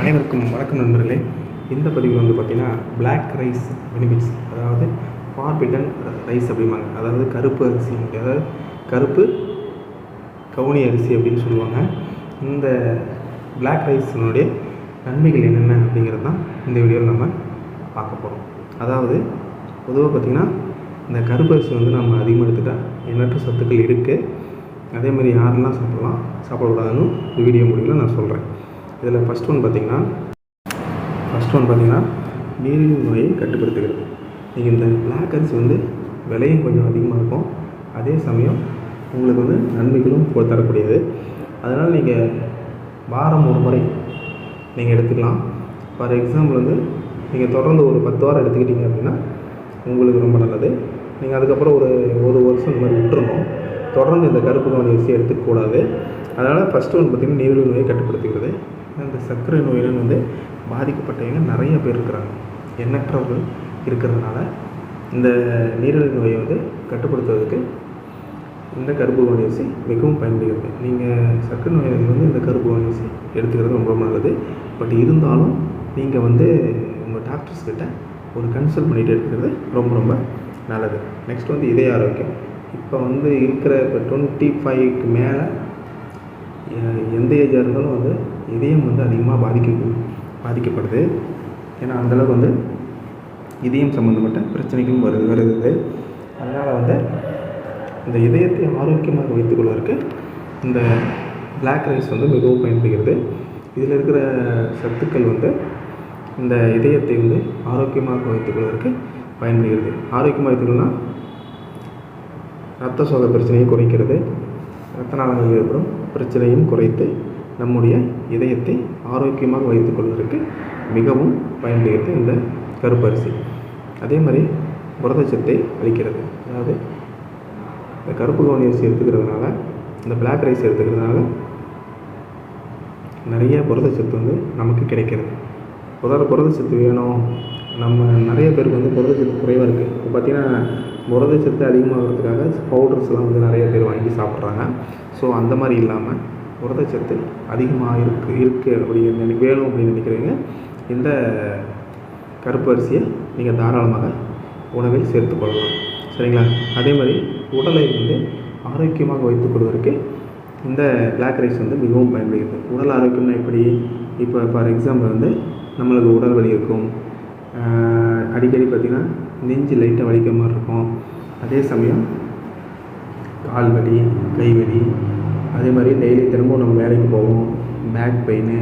அனைவருக்கும் வணக்கம் நண்பர்களே. இந்த பதிவில் வந்து பார்த்திங்கன்னா பிளாக் ரைஸ் பெனிஃபிட்ஸ் அதாவது பார்பிட்டன் ரைஸ் அப்படிம்பாங்க. அதாவது கருப்பு அரிசி அதாவது கருப்பு கவுனி அரிசி அப்படின்னு சொல்லுவாங்க. இந்த பிளாக் ரைஸினுடைய நன்மைகள் என்னென்ன அப்படிங்கிறது தான் இந்த வீடியோவில் நம்ம பார்க்க போகிறோம் அதாவது பொதுவாக பார்த்திங்கன்னா இந்த கருப்பு அரிசி வந்து நம்ம அதிகமாக எடுத்துட்டா எண்ணற்ற சத்துக்கள் இருக்குது அதே மாதிரி யாரெல்லாம் சாப்பிட்லாம் சாப்பிடக்கூடாதுன்னு இந்த வீடியோ முடிவில் நான் சொல்கிறேன் இதில் ஃபஸ்ட் ஒன் பார்த்திங்கன்னா ஃபஸ்ட் ஒன் பார்த்திங்கன்னா நீரிழிவு நோயை கட்டுப்படுத்துகிறது. நீங்கள் இந்த பிளாக் அரிசி வந்து விலையும் கொஞ்சம் அதிகமாக இருக்கும். அதே சமயம் உங்களுக்கு வந்து நன்மைகளும் தரக்கூடியது. அதனால் நீங்கள் வாரம் ஒரு முறை நீங்கள் எடுத்துக்கலாம். ஃபார் எக்ஸாம்பிள் வந்து நீங்கள் தொடர்ந்து ஒரு பத்து வாரம் எடுத்துக்கிட்டீங்க அப்படின்னா உங்களுக்கு ரொம்ப நல்லது. நீங்கள் அதுக்கப்புறம் ஒரு ஒரு வருஷம் இந்த மாதிரி விட்டுறணும். தொடர்ந்து இந்த கருப்பு கவனி அரிசி எடுத்துக்கூடாது அதனால் ஃபஸ்ட்டு ஒன்று பார்த்திங்கன்னா நீரிழிவு நோயை கட்டுப்படுத்துகிறது. இந்த சர்க்கரை நோயிலும் வந்து பாதிக்கப்பட்டவங்க நிறைய பேர் இருக்கிறாங்க. எண்ணற்றவர்கள் இருக்கிறதுனால இந்த நீரிழிவு நோயை வந்து கட்டுப்படுத்துவதற்கு இந்த கருப்பு ஊசி மிகவும் பயன்படுகிறது. நீங்கள் சர்க்கரை நோயாளிகள் வந்து இந்த கருப்பு ஊசி எடுத்துக்கிறது ரொம்ப நல்லது. பட் இருந்தாலும் நீங்கள் வந்து உங்கள் டாக்டர்ஸ் கிட்ட ஒரு கன்சல்ட் பண்ணிட்டு எடுத்துக்கிறது ரொம்ப ரொம்ப நல்லது. நெக்ஸ்ட் வந்து இதய ஆரோக்கியம். இப்போ வந்து இருக்கிற இப்போ டுவெண்ட்டி ஃபைவ்க்கு மேலே எந்த ஏஜாக இருந்தாலும் வந்து இதயம் வந்து அதிகமாக பாதிக்க பாதிக்கப்படுது. ஏன்னா அந்தளவுக்கு வந்து இதயம் சம்மந்தப்பட்ட பிரச்சனைகளும் வருது வருது. அதனால் வந்து இந்த இதயத்தை ஆரோக்கியமாக வைத்துக்கொள்வதற்கு இந்த பிளாக் ரைஸ் வந்து மிகவும் பயன்படுகிறது. இதில் இருக்கிற சத்துக்கள் வந்து இந்த இதயத்தை வந்து ஆரோக்கியமாக வைத்துக்கொள்வதற்கு பயன்படுகிறது. ஆரோக்கியமாக வைத்துக்கணும்னா ரத்த சோக பிரச்சனையை குறைக்கிறது. ரத்த நாளங்கள் ஏற்படும் பிரச்சனையும் குறைத்து நம்முடைய இதயத்தை ஆரோக்கியமாக வைத்துக்கொள்வதற்கு மிகவும் பயன்படுகிறது இந்த கருப்பரிசி. அதே மாதிரி புரதச்சத்தை அளிக்கிறது. அதாவது இந்த கருப்பு கவுனி அரிசி எடுத்துக்கிறதுனால இந்த பிளாக் ரைஸ் எடுத்துக்கிறதுனால நிறைய புரதச்சத்து வந்து நமக்கு கிடைக்கிறது. புரத புரதச்சத்து வேணும். நம்ம நிறைய பேருக்கு வந்து புரதச்சத்து குறைவாக இருக்குது இப்போ பார்த்தீங்கன்னா புரதச்சத்து அதிகமாகிறதுக்காக பவுடர்ஸ்லாம் வந்து நிறைய பேர் வாங்கி சாப்பிட்றாங்க. ஸோ அந்த மாதிரி இல்லாமல் புரதச்சத்து அதிகமாக இருக்குது இருக்குது அப்படின்னு நினை வேணும் அப்படின்னு நினைக்கிறீங்க. இந்த கருப்பு அரிசியை நீங்கள் தாராளமாக உணவில் சேர்த்துக்கொள்ளலாம் சரிங்களா? அதே மாதிரி உடலை வந்து ஆரோக்கியமாக வைத்துக்கொள்வதற்கு இந்த பிளாக் ரைஸ் வந்து மிகவும் பயன்படுகிறது. உடல் ஆரோக்கியம்னா எப்படி? இப்போ ஃபார் எக்ஸாம்பிள் வந்து நம்மளுக்கு உடல் வலி இருக்கும். அடிக்கடி பார்த்திங்கன்னா நெஞ்சு லைட்டாக வலிக்கிற மாதிரி இருக்கும். அதே சமயம் கால் வலி கை வலி அதே மாதிரி டெய்லி திரும்பவும் நம்ம வேலைக்கு போவோம். பேக் பெயின்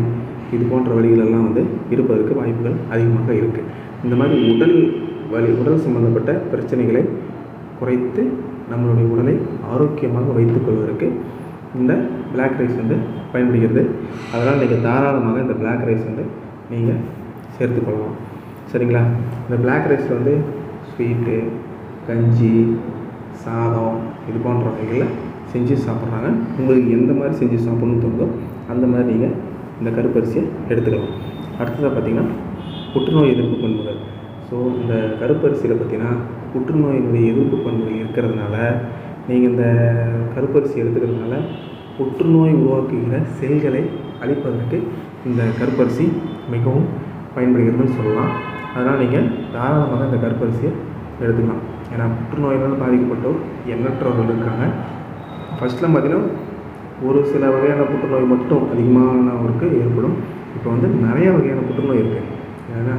இது போன்ற வழிகளெல்லாம் வந்து இருப்பதற்கு வாய்ப்புகள் அதிகமாக இருக்குது இந்த மாதிரி உடல் வலி உடல் சம்பந்தப்பட்ட பிரச்சனைகளை குறைத்து நம்மளுடைய உடலை ஆரோக்கியமாக வைத்துக்கொள்வதற்கு இந்த பிளாக் ரைஸ் வந்து பயன்படுகிறது. அதனால் நீங்கள் தாராளமாக இந்த பிளாக் ரைஸ் வந்து நீங்கள் சேர்த்துக்கொள்ளலாம் சரிங்களா? இந்த பிளாக் ரைஸ் வந்து ஸ்வீட்டு கஞ்சி சாதம் இது போன்ற வகைகளில் செஞ்சு சாப்பிட்றாங்க. உங்களுக்கு எந்த மாதிரி செஞ்சு சாப்பிட்ணுன்னு தோணுதோ அந்த மாதிரி நீங்கள் இந்த கருப்பரிசியை எடுத்துக்கலாம். அடுத்ததாக பார்த்தீங்கன்னா புற்றுநோய் எதிர்ப்பு பண்புகள். ஸோ இந்த கருப்பரிசியில் பார்த்தீங்கன்னா புற்றுநோயினுடைய எதிர்ப்பு பண்புகள் இருக்கிறதுனால நீங்கள் இந்த கருப்பரிசி எடுத்துக்கிறதுனால புற்றுநோய் உருவாக்குகிற செல்களை அழிப்பதற்கு இந்த கருப்பரிசி மிகவும் பயன்படுகிறதுன்னு சொல்லலாம். அதனால் நீங்கள் தாராளமாக இந்த கருப்பரிசியை எடுத்துக்கலாம். ஏன்னா புற்றுநோயினால் பாதிக்கப்பட்டோர் எண்ணற்றவர்கள் இருக்காங்க. ஃபஸ்ட்லாம் பார்த்தீங்கன்னா ஒரு சில வகையான புற்றுநோய் மட்டும் அதிகமானவருக்கு ஏற்படும். இப்போ வந்து நிறைய வகையான புற்றுநோய் இருக்குது ஏன்னா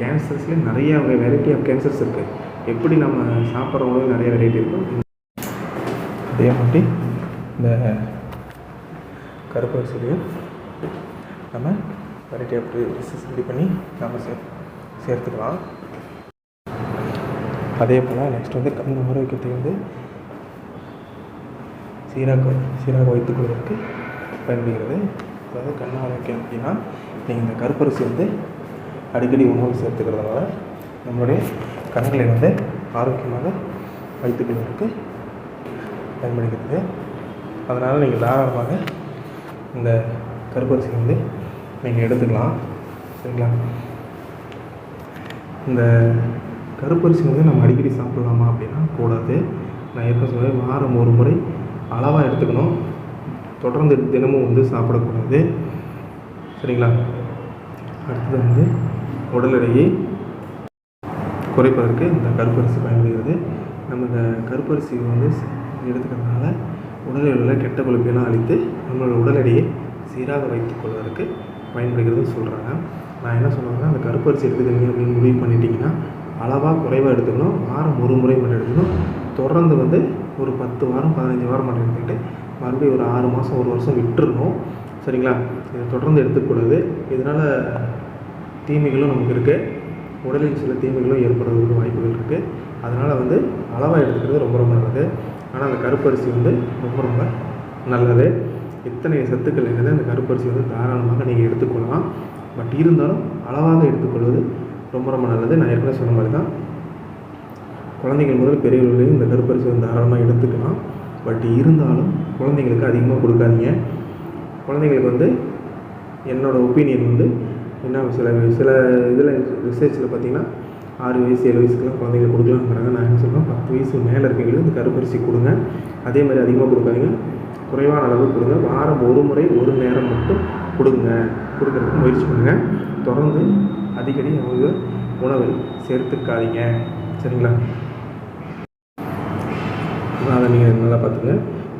கேன்சர்ஸ்லேயே நிறைய வகை வெரைட்டி ஆஃப் கேன்சர்ஸ் இருக்குது எப்படி நம்ம சாப்பிட்ற உணவு நிறைய வெரைட்டி இருக்கும். அதே மாதிரி இந்த கருப்பரிசிலையும் நம்ம வெரைட்டி ஆஃப் டிஷ்ஷஸ் ரெடி பண்ணி நம்ம சே சேர்த்துக்கலாம். அதே போல் நெக்ஸ்ட் வந்து கண் ஆரோக்கியத்தை வந்து சீராக சீராக வைத்துக் கொள்வதற்கு பயன்படுகிறது. அதாவது கண் ஆரோக்கியம் அப்படின்னா நீங்கள் இந்த கருப்பரிசி வந்து அடிக்கடி உணவு சேர்த்துக்கிறதுனால நம்மளுடைய கண்களை வந்து ஆரோக்கியமாக வைத்துக் கொள்வதற்கு பயன்படுகிறது. அதனால் நீங்கள் தாராளமாக இந்த கருப்பரிசி வந்து நீங்கள் எடுத்துக்கலாம். சரிங்களா? இந்த கருப்பரிசி வந்து நம்ம அடிக்கடி சாப்பிடலாமா அப்படின்னா கூடாது. நான் எப்போ சொல்லுவேன் வாரம் ஒரு முறை அளவாக எடுத்துக்கணும். தொடர்ந்து தினமும் வந்து சாப்பிடக்கூடாது. சரிங்களா? அடுத்தது வந்து உடல் எடையை குறைப்பதற்கு இந்த கருப்பரிசி பயன்படுகிறது. நம்ம இந்த கருப்பரிசி வந்து எடுத்துக்கிறதுனால உடலில் உள்ள கெட்ட கொழுப்பெல்லாம் அழித்து நம்மளோட உடல் எடையை சீராக வைத்துக் கொள்வதற்கு பயன்படுகிறதுன்னு சொல்கிறாங்க நான் என்ன சொல்கிறேன்னா அந்த கருப்பரிசி எடுத்துக்கிறீங்க அப்படின்னு முடிவு பண்ணிட்டீங்கன்னா அளவாக குறைவாக எடுத்துக்கணும். வாரம் ஒரு முறை மட்டும் எடுத்துக்கணும். தொடர்ந்து வந்து ஒரு பத்து வாரம் பதினஞ்சு வாரம் மட்டும் எடுத்துக்கிட்டு மறுபடியும் ஒரு ஆறு மாதம் ஒரு வருஷம் விட்டுருணும் சரிங்களா? இதை தொடர்ந்து எடுத்துக்கூடாது. இதனால் தீமைகளும் நமக்கு இருக்குது உடலில் சில தீமைகளும் ஏற்படுறதுக்கு வாய்ப்புகள் இருக்குது அதனால் வந்து அளவாக எடுத்துக்கிறது ரொம்ப ரொம்ப நல்லது. ஆனால் அந்த கருப்பரிசி வந்து ரொம்ப ரொம்ப நல்லது. இத்தனை சத்துக்கள் என்னது? அந்த கருப்பரிசி வந்து தாராளமாக நீங்கள் எடுத்துக்கொள்ளலாம். பட் இருந்தாலும் அளவாக எடுத்துக்கொள்வது ரொம்ப ரொம்ப நல்லது. நான் ஏற்கனவே சொன்ன மாதிரி தான் குழந்தைகள் முதல் பெரியவர்களையும் இந்த கருப்பரிசி வந்து தாராளமாக எடுத்துக்கலாம். பட் இருந்தாலும் குழந்தைங்களுக்கு அதிகமாக கொடுக்காதீங்க. குழந்தைங்களுக்கு வந்து என்னோடய ஒப்பீனியன் வந்து என்ன சில சில இதில் ரிசர்ச்சில் பார்த்தீங்கன்னா ஆறு வயசு ஏழு வயசுக்குலாம் குழந்தைங்களுக்கு கொடுக்கலாங்கிறாங்க நான் என்ன சொல்கிறேன் பத்து வயசு மேலே இருக்கவங்களுக்கு இந்த கருப்பரிசி கொடுங்க. அதே மாதிரி அதிகமாக கொடுக்காதீங்க. குறைவான அளவு கொடுங்க. வாரம் ஒரு முறை ஒரு நேரம் மட்டும் கொடுங்க. கொடுக்குறதுக்கு முயற்சி பண்ணுங்கள் தொடர்ந்து அடிக்கடி அவங்க உணவில் சேர்த்துக்காதீங்க. சரிங்களா? அதை நீங்கள் நல்லா பார்த்துங்க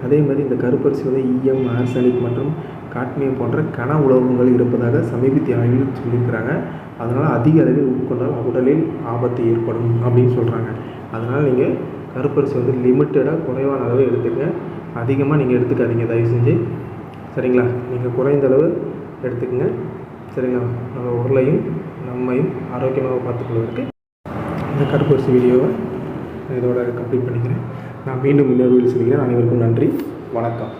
அதே மாதிரி இந்த கருப்பரிசி வந்து ஈயம் ஆர்சனிக் மற்றும் காட்மியம் போன்ற கன உலோகங்கள் இருப்பதாக சமீபத்திய ஆய்வில் சொல்லியிருக்கிறாங்க. அதனால் அதிக அளவில் உட்கொண்டால் உடலில் ஆபத்து ஏற்படும் அப்படின்னு சொல்கிறாங்க அதனால் நீங்கள் கருப்பரிசி வந்து லிமிட்டடாக குறைவான அளவு எடுத்துக்க அதிகமாக நீங்கள் எடுத்துக்காதீங்க தயவு செஞ்சு சரிங்களா? நீங்கள் குறைந்த அளவு எடுத்துக்கங்க. சரிங்களா? நம்ம உடலையும் நம்மையும் ஆரோக்கியமாக பார்த்துக்கொள்வதற்கு இந்த கருப்பரிசி வீடியோவை இதோட கம்ப்ளீட் பண்ணிக்கிறேன். நான் மீண்டும் இன்னொரு வீடியோ அனைவருக்கும் நன்றி. வணக்கம்.